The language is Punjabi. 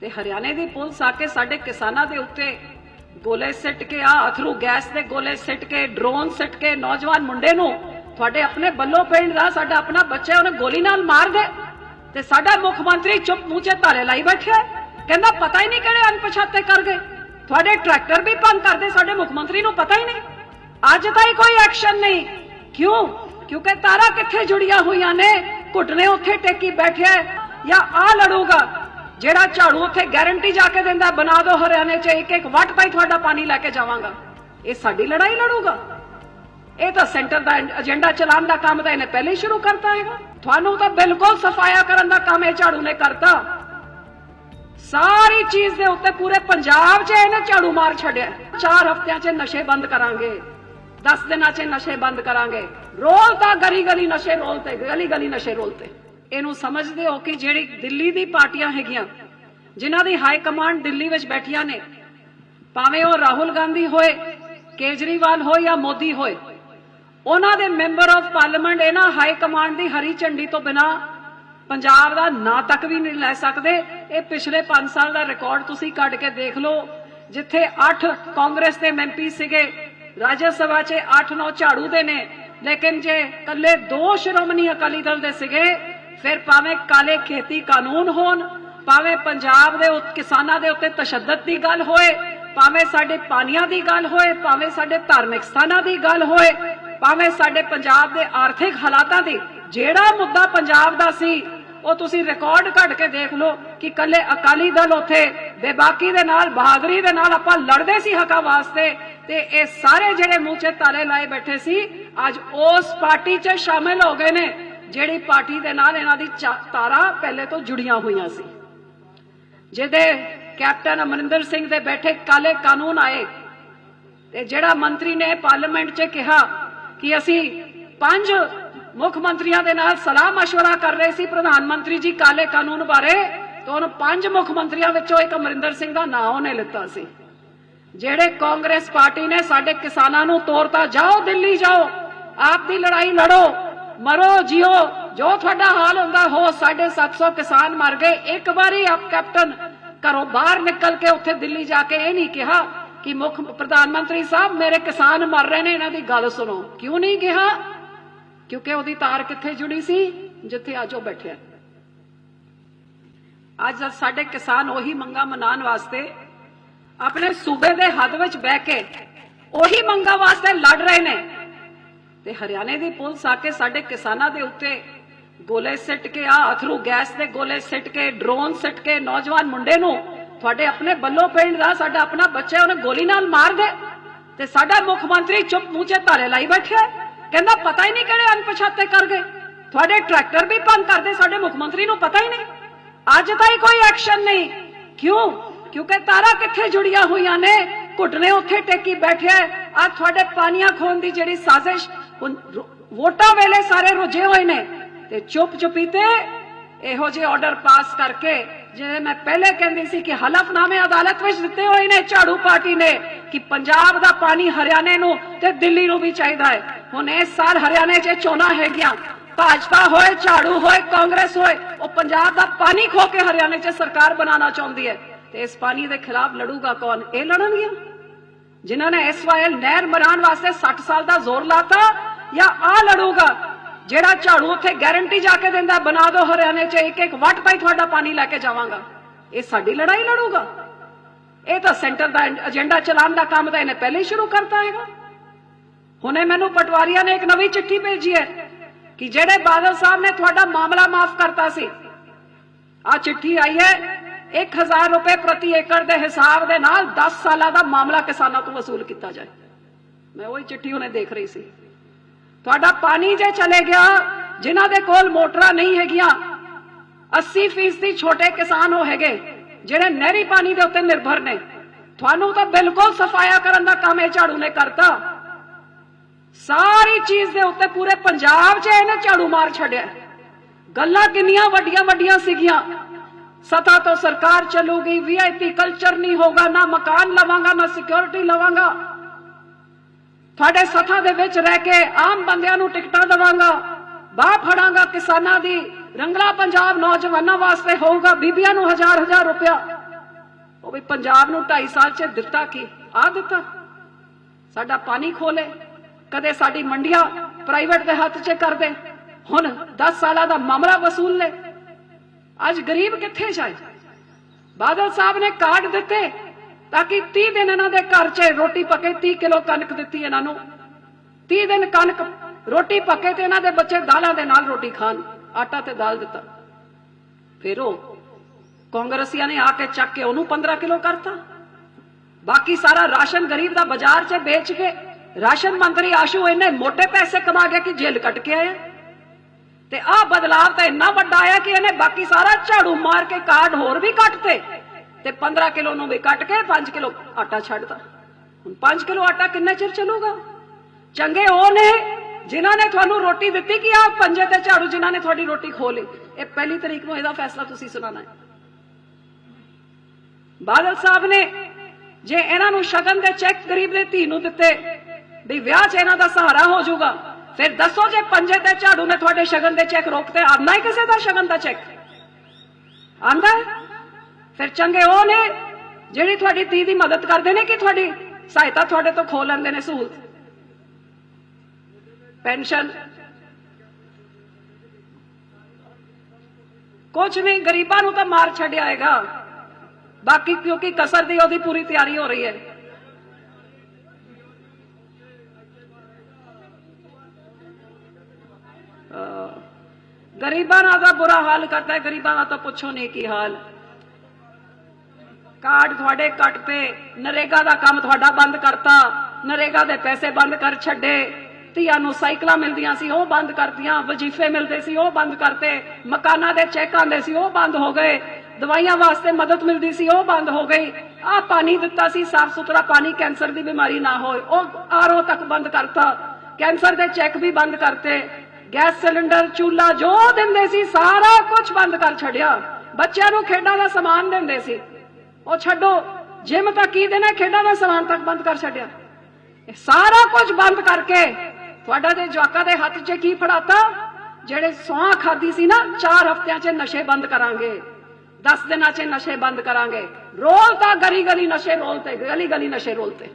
ਤੇ ਹਰਿਆਣੇ ਦੀ ਪੁਲਿਸ ਆ ਕੇ ਸਾਡੇ ਕਿਸਾਨਾਂ ਦੇ ਉੱਤੇ ਗੋਲੇ ਸਿੱਟ ਕੇ ਆ, ਅਥਰੂ ਗੈਸ ਦੇ ਗੋਲੇ ਸਿੱਟ ਕੇ ਡਰੋਨ ਸਿੱਟ ਕੇ ਨੌਜਵਾਨ ਮੁੰਡੇ ਨੂੰ ਤੁਹਾਡੇ ਆਪਣੇ ਬੱਲੋ ਪਿੰਡ ਦਾ, ਸਾਡਾ ਆਪਣਾ ਬੱਚਾ ਉਹਨੇ ਗੋਲੀ ਨਾਲ ਮਾਰ ਦੇ ਤੇ ਸਾਡਾ ਮੁੱਖ ਮੰਤਰੀ ਚੁੱਪ ਮੂੰਹ ਤਾਲੇ ਲਾਈ ਬੈਠਿਆ ਕਹਿੰਦਾ ਪਤਾ ਹੀ ਨਹੀਂ ਕਿਹੜੇ ਅਣਪਛਾਤੇ ਕਰ ਗਏ। ਤੁਹਾਡੇ ਟਰੈਕਟਰ ਵੀ ਭੰਗ ਕਰਦੇ, ਸਾਡੇ ਮੁੱਖ ਮੰਤਰੀ ਨੂੰ ਪਤਾ ਹੀ ਨਹੀਂ। ਅੱਜ ਤਾਈਂ ਕੋਈ ਐਕਸ਼ਨ ਨਹੀਂ। ਕਿਉਂ? ਕਿਉਂਕਿ ਤਾਰਾ ਕਿੱਥੇ ਜੁੜੀਆਂ ਹੋਈਆਂ ਨੇ? ਘੁੱਟਨੇ ਉੱਥੇ ਟੇਕੀ ਬੈਠਿਆ ਜਾਂ ਆ ਲੜੂਗਾ? ਜਿਹੜਾ ਝਾੜੂ ਉੱਥੇ ਗਾਰੰਟੀ ਜਾ ਕੇ ਦਿੰਦਾ, ਬਣਾ ਦਿਓ ਹਰਿਆਣੇ 'ਚ, ਇੱਕ ਇੱਕ ਵੱਟ ਤਾਈ ਤੁਹਾਡਾ ਪਾਣੀ ਲੈ ਕੇ ਜਾਵਾਂਗਾ। ਇਹ ਸਾਡੀ ਲੜਾਈ ਲੜੂਗਾ। ਇਹ ਤਾਂ ਸੈਂਟਰ ਦਾ ਏਜੰਡਾ ਚਲਾਉਣ ਦਾ ਕੰਮ ਤਾਂ ਇਹਨੇ ਪਹਿਲੇ ਹੀ ਸ਼ੁਰੂ ਕਰਤਾ ਹੈਗਾ। ਤੁਹਾਨੂੰ ਤਾਂ ਬਿਲਕੁਲ ਸਫਾਇਆ ਕਰਨ ਦਾ ਕੰਮ ਇਹ ਝਾੜੂ ਨੇ ਕਰਤਾ। ਸਾਰੀ ਚੀਜ਼ ਦੇ ਉੱਤੇ ਪੂਰੇ ਪੰਜਾਬ 'ਚ ਇਹਨੇ ਝਾੜੂ ਮਾਰ ਛੱਡਿਆ। ਚਾਰ ਹਫ਼ਤਿਆਂ 'ਚ ਨਸ਼ੇ ਬੰਦ ਕਰਾਂਗੇ। 10 ਦਿਨਾਂ 'ਚ ਨਸ਼ੇ ਬੰਦ ਕਰਾਂਗੇ। ਰੋਲ ਤਾਂ ਗਲੀ ਗਲੀ ਨਸ਼ੇ ਰੋਲ ਤੇ ਗਲੀ ਗਲੀ ਨਸ਼ੇ ਰੋਲ ਤੇ। ਇਹਨੂੰ ਸਮਝਦੇ ਹੋ ਕਿ ਜਿਹੜੀ ਦਿੱਲੀ ਦੀ ਪਾਰਟੀਆਂ ਹੈਗੀਆਂ, ਜਿਨ੍ਹਾਂ ਦੀ ਹਾਈ ਕਮਾਂਡ ਦਿੱਲੀ ਵਿੱਚ ਬੈਠੀਆਂ ਨੇ, ਭਾਵੇਂ ਉਹ ਰਾਹੁਲ ਗਾਂਧੀ ਹੋਏ, ਕੇਜਰੀਵਾਲ ਹੋਏ ਜਾਂ ਮੋਦੀ ਹੋਏ, ਉਹਨਾਂ ਦੇ ਮੈਂਬਰ ਆਫ ਪਾਰਲੀਮੈਂਟ ਇਹਨਾਂ ਹਾਈ ਕਮਾਂਡ ਦੀ ਹਰੀ ਝੰਡੀ ਤੋਂ ਬਿਨਾ ਪੰਜਾਬ ਦਾ ਨਾਂ ਤੱਕ ਵੀ ਨਹੀਂ ਲੈ ਸਕਦੇ। ਇਹ ਪਿਛਲੇ 5 ਸਾਲ ਦਾ ਰਿਕਾਰਡ ਤੁਸੀਂ ਕੱਢ ਕੇ ਦੇਖ ਲਓ, ਜਿੱਥੇ 8 ਕਾਂਗਰਸ ਦੇ ਐਮਪੀ ਸੀਗੇ ਰਾਜ ਸਭਾ 'ਚ 8-9 ਝਾੜੂ ਦੇ ਨੇ, ਲੇਕਿਨ ਜੇ ਕੱਲੇ ਦੋ ਸ਼੍ਰੋਮਣੀ ਅਕਾਲੀ ਦਲ ਦੇ ਸੀਗੇ ਫਿਰ ਭਾਵੇਂ ਕਾਲੇ ਖੇਤੀ ਕਾਨੂੰਨ ਹੋਣ, ਭਾਵੇਂ ਪੰਜਾਬ ਦੇ ਕਿਸਾਨਾਂ ਦੇ ਉੱਤੇ ਤਸ਼ੱਦਦ ਦੀ ਗੱਲ ਹੋਏ, ਭਾਵੇਂ ਸਾਡੇ ਪਾਣੀਆਂ ਦੀ ਗੱਲ ਹੋਏ, ਭਾਵੇਂ ਸਾਡੇ ਧਾਰਮਿਕ ਸਥਾਨਾਂ ਦੀ ਗੱਲ ਹੋਏ, ਭਾਵੇਂ ਸਾਡੇ ਪੰਜਾਬ ਦੇ ਆਰਥਿਕ ਹਾਲਾਤਾਂ ਦੀ, ਜਿਹੜਾ ਮੁੱਦਾ ਪੰਜਾਬ ਦਾ ਸੀ, ਉਹ ਤੁਸੀਂ ਰਿਕਾਰਡ ਕੱਢ ਕੇ ਦੇਖ ਲਓ ਕਿ ਕੱਲੇ ਅਕਾਲੀ ਦਲ ਉੱਥੇ, ਬੇਬਾਕੀ ਦੇ ਨਾਲ, ਬਹਾਦਰੀ ਦੇ ਨਾਲ ਆਪਾਂ ਲੜਦੇ ਸੀ ਹੱਕਾਂ ਵਾਸਤੇ, ਤੇ ਇਹ ਸਾਰੇ ਜਿਹੜੇ ਮੂੰਹ 'ਚ ਤਾਲੇ ਲਾਏ ਬੈਠੇ ਸੀ, ਅੱਜ ਉਸ ਪਾਰਟੀ 'ਚ ਸ਼ਾਮਿਲ ਹੋ ਗਏ ਨੇ। ਜਿਹੜੀ ਪਾਰਟੀ ਦੇ ਨਾਲ ਇਹਨਾਂ ਦੀ ਚਾ- ਤਾਰਾਂ ਪਹਿਲੇ ਤੋਂ ਜੁੜੀਆਂ ਹੋਈਆਂ ਸੀ ਜਿਹਦੇ ਕੈਪਟਨ ਅਮਰਿੰਦਰ ਸਿੰਘ ਦੇ ਬੈਠੇ ਕਾਲੇ ਕਾਨੂੰਨ ਆਏ ਤੇ ਜਿਹੜਾ ਮੰਤਰੀ ਨੇ ਪਾਰਲੀਮੈਂਟ 'ਚ ਕਿਹਾ ਕਿ ਅਸੀਂ ਪੰਜ ਮੁੱਖ ਮੰਤਰੀਆਂ ਦੇ ਨਾਲ ਸਲਾਹ مشورہ ਕਰ ਰਹੇ ਸੀ ਪ੍ਰਧਾਨ ਮੰਤਰੀ ਜੀ ਕਾਲੇ ਕਾਨੂੰਨ ਬਾਰੇ ਤਾਂ ਉਹਨ ਪੰਜ ਮੁੱਖ ਮੰਤਰੀਆਂ ਵਿੱਚੋਂ ਇੱਕ ਅਮਰਿੰਦਰ ਸਿੰਘ ਦਾ ਨਾਂ ਉਹਨੇ ਲਿੱਤਾ ਸੀ ਜਿਹੜੇ ਕਾਂਗਰਸ ਪਾਰਟੀ ਨੇ ਸਾਡੇ ਕਿਸਾਨਾਂ ਨੂੰ ਤੋਰਤਾ ਜਾਓ ਦਿੱਲੀ ਜਾਓ ਆਪ ਦੀ ਲੜਾਈ ਲੜੋ ਮਰੋ ਜਿਓ, ਜੋ ਤੁਹਾਡਾ ਹਾਲ ਹੁੰਦਾ, ਹੋ 750 ਕਿਸਾਨ ਮਰ ਗਏ। ਇੱਕ ਵਾਰੀ ਆਪ ਕੈਪਟਨ ਘਰੋਂ ਬਾਹਰ ਨਿਕਲ ਕੇ ਉੱਥੇ ਦਿੱਲੀ ਜਾ ਕੇ ਇਹ ਨਹੀਂ ਕਿਹਾ ਕਿ ਮੁੱਖ ਪ੍ਰਧਾਨ ਮੰਤਰੀ ਸਾਹਿਬ, ਮੇਰੇ ਕਿਸਾਨ ਮਰ ਰਹੇ ਨੇ, ਇਹਨਾਂ ਦੀ ਗੱਲ ਸੁਣੋ। ਕਿਉਂ ਨਹੀਂ ਕਿਹਾ? ਕਿਉਂਕਿ ਉਹਦੀ ਤਾਰ ਕਿੱਥੇ ਜੁੜੀ ਸੀ? ਜਿੱਥੇ ਅੱਜ ਉਹ ਬੈਠਿਆ ਅੱਜ ਸਾਡੇ ਕਿਸਾਨ ਉਹੀ ਮੰਗਾ ਮਨਾਉਣ ਵਾਸਤੇ ਆਪਣੇ ਸੂਬੇ ਦੇ ਹੱਦ ਵਿੱਚ ਬਹਿ ਕੇ ਉਹੀ ਮੰਗਾ ਵਾਸਤੇ ਲੜ ਰਹੇ ਨੇ। ਤੇ ਹਰਿਆਣੇ ਦੀ ਪੁਲਿਸ ਆ ਕੇ ਸਾਡੇ ਕਿਸਾਨਾਂ ਦੇ ਉੱਤੇ ਗੋਲੇ ਸਿੱਟ ਕੇ ਆ ਅਥਰੂ ਗੈਸ ਦੇ ਗੋਲੇ ਸਿੱਟ ਕੇ, ਡਰੋਨ ਸਿੱਟ ਕੇ, ਨੌਜਵਾਨ ਮੁੰਡੇ ਨੂੰ ਤੁਹਾਡੇ ਆਪਣੇ ਬੱਲੋ ਪਿੰਡ ਦਾ, ਸਾਡਾ ਆਪਣਾ ਬੱਚਾ ਉਹਨੇ ਗੋਲੀ ਨਾਲ ਮਾਰ ਦੇ ਤੇ ਸਾਡਾ ਮੁੱਖ ਮੰਤਰੀ ਚੁੱਪ ਮੂੰਹ 'ਚ ਤਾਲੇ ਲਾਈ ਬੈਠਿਆ ਕਹਿੰਦਾ ਪਤਾ ਹੀ ਨਹੀਂ ਕਿਹੜੇ ਅਣਪਛਾਤੇ ਕਰ ਗਏ। ਤੁਹਾਡੇ ਟਰੈਕਟਰ ਵੀ ਬੰਦ ਕਰਦੇ ਸਾਡੇ ਮੁੱਖ ਮੰਤਰੀ ਨੂੰ ਪਤਾ ਹੀ ਨਹੀਂ। ਅੱਜ ਤਾਈਂ ਕੋਈ ਐਕਸ਼ਨ ਨਹੀਂ। ਕਿਉਂ? ਕਿਉਂਕਿ ਤਾਰਾ ਕਿੱਥੇ ਜੁੜੀਆਂ ਹੋਈਆਂ ਨੇ? ਘੁੱਟਨੇ ਉੱਥੇ ਟੇਕੀ ਬੈਠਿਆ। ਆ ਤੁਹਾਡੇ ਪਾਣੀਆਂ ਖੋਣ ਦੀ ਜਿਹੜੀ ਸਾਜ਼ਿਸ਼ ਵੋਟਾਂ ਵੇਲੇ ਸਾਰੇ ਰੁੱਝੇ ਹੋਏ ਨੇ ਤੇ ਚੁੱਪ ਚੁਪੀਤੇ ਇਹੋ ਜਿਹੇ ਆਰਡਰ ਪਾਸ ਕਰਕੇ ਜਿਵੇਂ ਮੈਂ ਪਹਿਲੇ ਕਹਿੰਦੀ ਸੀ ਕਿ ਹਲਫਨਾਮੇ ਅਦਾਲਤ ਵਿੱਚ ਦਿੱਤੇ ਹੋਏ ਨੇ, ਝਾੜੂ ਪਾਰਟੀ ਨੇ ਕਿ ਪੰਜਾਬ ਦਾ ਪਾਣੀ ਹਰਿਆਣੇ ਨੂੰ ਤੇ ਦਿੱਲੀ ਨੂੰ ਵੀ ਚਾਹੀਦਾ ਹੈ। ਹੁਣ ਇਸ ਸਾਲ ਹਰਿਆਣੇ 'ਚ ਚੋਣਾਂ ਹੈਗੀਆਂ। ਭਾਜਪਾ ਹੋਏ, ਝਾੜੂ ਹੋਏ, ਕਾਂਗਰਸ ਹੋਏ, ਉਹ ਪੰਜਾਬ ਦਾ ਪਾਣੀ ਖੋ ਕੇ ਹਰਿਆਣੇ 'ਚ ਸਰਕਾਰ ਬਣਾਉਣਾ ਚਾਹੁੰਦੀ ਹੈ। ਤੇ ਇਸ ਪਾਣੀ ਦੇ ਖਿਲਾਫ ਲੜੂਗਾ ਕੌਣ? ਇਹ ਲੜਨਗੀਆਂ। ਜਿਨ੍ਹਾਂ ਨੇ ਐਸਵਾਈਐਲ ਨਹਿਰ ਬਣਾਉਣ ਵਾਸਤੇ 60 ਸਾਲ ਦਾ ਜ਼ੋਰ ਲਾਤਾ ਜਾਂ ਆ ਲੜੂਗਾ ਜਿਹੜਾ ਝਾੜੂ ਉੱਥੇ ਗਾਰੰਟੀ ਜਾ ਕੇ ਦਿੰਦਾ ਬਣਾ ਦਿਓ ਹਰਿਆਣੇ 'ਚ, ਇੱਕ ਇੱਕ ਵੱਟ ਪਾਈ ਤੁਹਾਡਾ ਪਾਣੀ ਲੈ ਕੇ ਜਾਵਾਂਗਾ। ਇਹ ਸਾਡੀ ਲੜਾਈ ਲੜੂਗਾ। ਇਹ ਤਾਂ ਸੈਂਟਰ ਦਾ ਏਜੰਡਾ ਚਲਾਉਣ ਦਾ ਕੰਮ ਤਾਂ ਇਹਨੇ ਪਹਿਲੇ ਹੀ ਸ਼ੁਰੂ ਕਰਤਾ ਹੈਗਾ। ਹੁਣੇ ਮੈਨੂੰ ਪਟਵਾਰੀਆਂ ਨੇ ਇੱਕ ਨਵੀਂ ਚਿੱਠੀ ਭੇਜੀ ਹੈ ਕਿ ਜਿਹੜੇ ਬਾਦਲ ਸਾਹਿਬ ਨੇ ਤੁਹਾਡਾ ਮਾਮਲਾ ਮਾਫ ਕਰਤਾ ਸੀ ਆ ਚਿੱਠੀ ਆਈ ਹੈ 1000 ਰੁਪਏ ਪ੍ਰਤੀ ਏਕੜ ਦੇ ਹਿਸਾਬ ਦੇ ਨਾਲ 10 ਸਾਲਾਂ ਦਾ ਮਾਮਲਾ ਕਿਸਾਨਾਂ ਤੋਂ ਵਸੂਲ ਕੀਤਾ ਜਾਏ। ਮੈਂ ਉਹੀ ਚਿੱਠੀ ਉਹਨੇ ਦੇਖ ਰਹੀ ਸੀ। ਤੁਹਾਡਾ ਪਾਣੀ ਜੇ ਚਲੇ ਗਿਆ, ਜਿਨ੍ਹਾਂ ਦੇ ਕੋਲ ਮੋਟਰਾਂ ਨਹੀਂ ਹੈਗੀਆਂ 80% ਦੀ ਛੋਟੇ ਕਿਸਾਨ ਹੋ ਹੈਗੇ, ਜਿਹੜੇ ਨਹਿਰੀ ਪਾਣੀ ਦੇ ਉੱਤੇ ਨਿਰਭਰ ਨੇ। ਤੁਹਾਨੂੰ ਤਾਂ ਬਿਲਕੁਲ ਸਫਾਇਆ ਕਰਨ ਦਾ ਕੰਮ ਇਹ ਝਾੜੂ ਨੇ ਕਰਤਾ। ਸਾਰੀ ਚੀਜ਼ ਦੇ ਉੱਤੇ ਪੂਰੇ ਪੰਜਾਬ 'ਚ ਇਹਨੇ ਝਾੜੂ ਮਾਰ ਛੱਡਿਆ। ਗੱਲਾਂ ਕਿੰਨੀਆਂ ਵੱਡੀਆਂ ਵੱਡੀਆਂ ਸੀਗੀਆਂ। ਸਤਾ ਤੋਂ ਸਰਕਾਰ ਚੱਲੂਗੀ ਵੀਆਈਪੀ ਕਲਚਰ ਨਹੀਂ ਹੋਗਾ ਨਾ ਮਕਾਨ ਲਵਾਂਗਾ, ਨਾ ਸਿਕਿਉਰਿਟੀ ਲਵਾਂਗਾ। ਤੁਹਾਡੇ ਸਥਾ ਦੇ ਵਿੱਚ ਰਹਿ ਕੇ ਆਮ ਬੰਦਿਆਂ ਨੂੰ ਟਿਕਟਾਂ ਦਵਾਂਗਾ, ਬਾਹ ਫੜਾਂਗਾ ਕਿਸਾਨਾਂ ਦੀ, ਰੰਗਲਾ ਪੰਜਾਬ ਨੌਜਵਾਨਾਂ ਵਾਸਤੇ ਹੋਊਗਾ ਬੀਬੀਆਂ ਨੂੰ ਹਜ਼ਾਰ ਹਜ਼ਾਰ ਰੁਪਇਆ। ਉਹ ਵੀ ਪੰਜਾਬ ਨੂੰ 2.5 ਸਾਲ ਚ ਦਿੱਤਾ ਕੀ? ਆ ਦਿੱਤਾ। ਸਾਡਾ ਪਾਣੀ ਖੋਲੇ, ਕਦੇ ਸਾਡੀ ਮੰਡੀਆਂ ਪ੍ਰਾਈਵੇਟ ਦੇ ਹੱਥ 'ਚ ਕਰ ਦੇ। ਹੁਣ 10 ਸਾਲਾਂ ਦਾ ਮਾਮਲਾ ਵਸੂਲ ਲੈ ਅੱਜ ਗਰੀਬ ਕਿੱਥੇ ਜਾਏ? ਬਾਦਲ ਸਾਹਿਬ ਨੇ ਕਾਰਡ ਦਿੱਤੇ ਤਾਂ ਕਿ 30 ਦਿਨ ਇਹਨਾਂ ਦੇ ਘਰ 'ਚ ਰੋਟੀ ਪੱਕੇ 30 ਕਿਲੋ ਕਣਕ ਦਿੱਤੀ ਇਹਨਾਂ ਨੂੰ। 30 ਦਿਨ ਕਣਕ ਰੋਟੀ ਪੱਕੇ ਤੇ ਇਹਨਾਂ ਦੇ ਬੱਚੇ ਦਾਲਾਂ ਦੇ ਨਾਲ ਰੋਟੀ ਖਾਣ, ਆਟਾ ਤੇ ਦਾਲ ਦਿੱਤਾ। ਫਿਰ ਉਹ ਕਾਂਗਰਸੀਆਂ ਨੇ ਆ ਕੇ ਚੱਕ ਕੇ ਉਹਨੂੰ 15 ਕਿਲੋ ਕਰਤਾ। ਬਾਕੀ ਸਾਰਾ ਰਾਸ਼ਨ ਗਰੀਬ ਦਾ ਬਾਜ਼ਾਰ 'ਚ ਵੇਚ ਕੇ ਰਾਸ਼ਨ ਮੰਤਰੀ ਆਸ਼ੂ ਇਹਨੇ ਮੋٹے ਪੈਸੇ ਕਮਾ ਕੇ ਕਿ ਜੇਲ੍ਹ ਕੱਟ ਕੇ ਆਇਆ। ਤੇ ਆਹ ਬਦਲਾਵ ਤਾਂ ਇੰਨਾ ਵੱਡਾ ਆਇਆ ਕਿ ਇਹਨੇ ਬਾਕੀ ਸਾਰਾ ਝਾੜੂ ਮਾਰ ਕੇ ਕਾਰਡ ਹੋਰ ਵੀ ਕੱਟਤੇ। ਤੇ 15 ਕਿਲੋ ਨੂੰ ਵੀ ਕੱਟ ਕੇ 5 ਕਿਲੋ ਆਟਾ ਛੱਡਦਾ ਹੁਣ 5 ਕਿਲੋ ਆਟਾ ਕਿੰਨੇ ਚਿਰ ਚੱਲੂਗਾ? ਚੰਗੇ ਉਹ ਨੇ ਜਿਨ੍ਹਾਂ ਨੇ ਤੁਹਾਨੂੰ ਰੋਟੀ ਦਿੱਤੀ ਕਿ ਆ ਪੰਜੇ ਤੇ ਝਾੜੂ ਜਿਨ੍ਹਾਂ ਨੇ ਤੁਹਾਡੀ ਰੋਟੀ ਖੋ ਲਈ। ਇਹ ਪਹਿਲੀ ਤਰੀਕ ਨੂੰ ਇਹਦਾ ਫੈਸਲਾ ਤੁਸੀਂ ਸੁਣਾਣਾ ਹੈ। ਬਾਦਲ ਸਾਹਿਬ ਨੇ ਜੇ ਇਹਨਾਂ ਨੂੰ ਸ਼ਗਨ ਦੇ ਚੈੱਕ ਗਰੀਬ ਦੇ ਧੀ ਨੂੰ ਦਿੱਤੇ ਵੀ ਵਿਆਹ 'ਚ ਇਹਨਾਂ ਦਾ ਸਹਾਰਾ ਹੋ ਜਾਊਗਾ, ਫਿਰ ਦੱਸੋ ਜੇ ਪੰਜੇ ਤੇ ਝਾੜੂ ਨੇ ਤੁਹਾਡੇ ਸ਼ਗਨ ਦੇ ਚੈੱਕ ਰੋਕਤੇ ਆਂਦਾ ਹੀ ਕਿਸੇ ਦਾ ਸ਼ਗਨ ਦਾ ਚੈੱਕ? ਆਉਂਦਾ ਹੈ? ਫਿਰ ਚੰਗੇ ਉਹ ਨੇ ਜਿਹੜੀ ਤੁਹਾਡੀ ਧੀ ਦੀ ਮਦਦ ਕਰਦੇ ਨੇ ਕਿ ਤੁਹਾਡੀ ਸਹਾਇਤਾ ਤੁਹਾਡੇ ਤੋਂ ਖੋ ਲੈਂਦੇ ਨੇ ਸਹੂਲਤ? ਪੈਨਸ਼ਨ। ਕੁਝ ਨਹੀਂ ਗਰੀਬਾਂ ਨੂੰ ਤਾਂ ਮਾਰ ਛੱਡਿਆ ਹੈਗਾ। ਬਾਕੀ ਕਿਉਂਕਿ ਕਸਰ ਦੀ ਉਹਦੀ ਪੂਰੀ ਤਿਆਰੀ ਹੋ ਰਹੀ ਹੈ। ਗਰੀਬਾਂ ਦਾ ਤਾਂ ਬੁਰਾ ਹਾਲ ਕਰਦਾ ਹੈ, ਗਰੀਬਾਂ ਦਾ ਤਾਂ ਪੁੱਛੋ ਨਹੀਂ ਕੀ ਹਾਲ। ਕਾਰਡ ਤੁਹਾਡੇ ਕੱਟ ਤੇ ਨਰੇਗਾ ਦਾ ਕੰਮ ਤੁਹਾਡਾ ਬੰਦ ਕਰਤਾ। ਨਰੇਗਾ ਦੇ ਪੈਸੇ ਬੰਦ ਕਰ ਛੱਡੇ। ਧੀਆਂ ਨੂੰ ਸਾਈਕਲਾਂ ਮਿਲਦੀਆਂ ਸੀ, ਉਹ ਬੰਦ ਕਰਤੀਆਂ। ਵਜ਼ੀਫੇ ਮਿਲਦੇ ਸੀ, ਉਹ ਬੰਦ ਕਰਤੇ। ਮਕਾਨਾਂ ਦੇ ਚੈੱਕ ਆਉਂਦੇ ਸੀ, ਉਹ ਬੰਦ ਹੋ ਗਏ। ਦਵਾਈਆਂ ਵਾਸਤੇ ਮਦਦ ਮਿਲਦੀ ਸੀ, ਉਹ ਬੰਦ ਹੋ ਗਈ। ਆ ਪਾਣੀ ਦਿੱਤਾ ਸੀ, ਸਾਫ਼ ਸੁਥਰਾ ਪਾਣੀ, ਕੈਂਸਰ ਦੀ ਬਿਮਾਰੀ ਨਾ ਹੋਏ। ਉਹ ਆਰਓ ਤੱਕ ਬੰਦ ਕਰਤਾ। ਕੈਂਸਰ ਦੇ ਚੈੱਕ ਵੀ ਬੰਦ ਕਰਤੇ। ਗੈਸ ਸਿਲੰਡਰ ਚੂਲਾ ਜੋ ਦਿੰਦੇ ਸੀ, ਸਾਰਾ ਕੁਝ ਬੰਦ ਕਰ ਛੱਡਿਆ। ਬੱਚਿਆਂ ਨੂੰ ਖੇਡਾਂ ਦਾ ਸਮਾਨ ਦਿੰਦੇ ਸੀ। ਉਹ ਛੱਡੋ। ਜਿਮ ਤਾਂ ਕੀ ਦੇਣਾ, ਖੇਡਾਂ ਦਾ ਸਮਾਨ ਤੱਕ ਬੰਦ ਕਰ ਛੱਡਿਆ। ਇਹ ਸਾਰਾ ਕੁਝ ਬੰਦ ਕਰਕੇ ਤੁਹਾਡਾ ਦੇ ਜਵਾਕਾਂ ਦੇ ਹੱਥ 'ਚ ਕੀ ਫੜਾਤਾ? ਜਿਹੜੇ ਸੌਂ ਖਾਦੀ ਸੀ ਨਾ 4 ਹਫ਼ਤਿਆਂ 'ਚ ਨਸ਼ੇ ਬੰਦ ਕਰਾਂਗੇ। 10 ਦਿਨਾਂ 'ਚ ਨਸ਼ੇ ਬੰਦ ਕਰਾਂਗੇ। ਰੋਲ ਤਾਂ ਗਲੀ ਗਲੀ ਨਸ਼ੇ ਰੋਲ ਤੇ ਗਲੀ ਗਲੀ ਨਸ਼ੇ ਰੋਲਤੇ